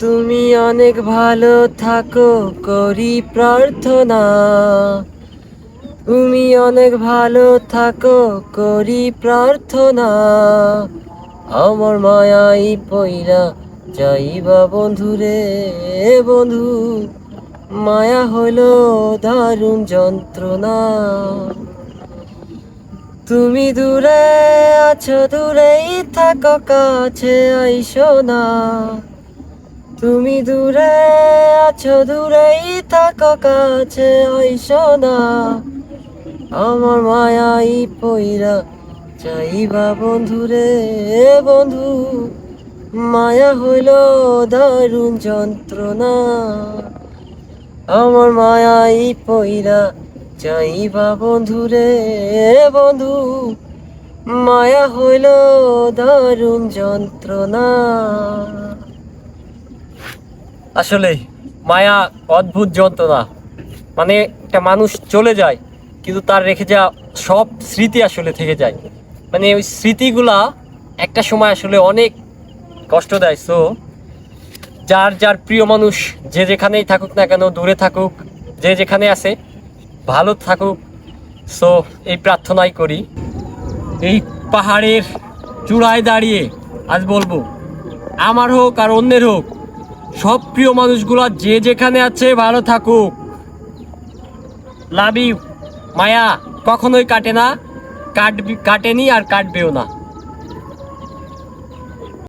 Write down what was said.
তুমি অনেক ভালো থাকো, করি প্রার্থনা। তুমি অনেক ভালো থাকো, করি প্রার্থনা। আমার মায়াই পইরা যাইবা বন্ধুরে বন্ধু। মায়া হলো দারুণ যন্ত্রণা। তুমি দূরে আছো, দূরেই থাকো, কাছে আইসো না। তুমি দূরে আছো, দূরেই থাকো কাছে আইসো না আমার মায়াই পইরা চাইবা বন্ধু রে, বন্ধু। মায়া হইল দারুণ যন্ত্রণা। আমার মায়াই পইরা চাইবা বন্ধু রে, বন্ধু। মায়া হইল দারুণ যন্ত্রণা। আসলে মায়া অদ্ভুত যন্ত্রণা। মানে একটা মানুষ চলে যায়, কিন্তু তার রেখে যাওয়া সব স্মৃতি আসলে থেকে যায়। মানে ওই স্মৃতিগুলা একটা সময় আসলে অনেক কষ্ট দেয়। সো যার যার প্রিয় মানুষ যে যেখানেই থাকুক না কেন, দূরে থাকুক, যে যেখানে আছে, ভালো থাকুক। সো এই প্রার্থনাই করি। এই পাহাড়ের চূড়ায় দাঁড়িয়ে আজ বলব, আমার হোক আর অন্যের হোক সব প্রিয় মানুষগুলো যে যেখানে আছে ভালো থাকুক। লাভ মায়া, কখনোই কাটে না। কাটবি কাটেনি আর কাটবেও না।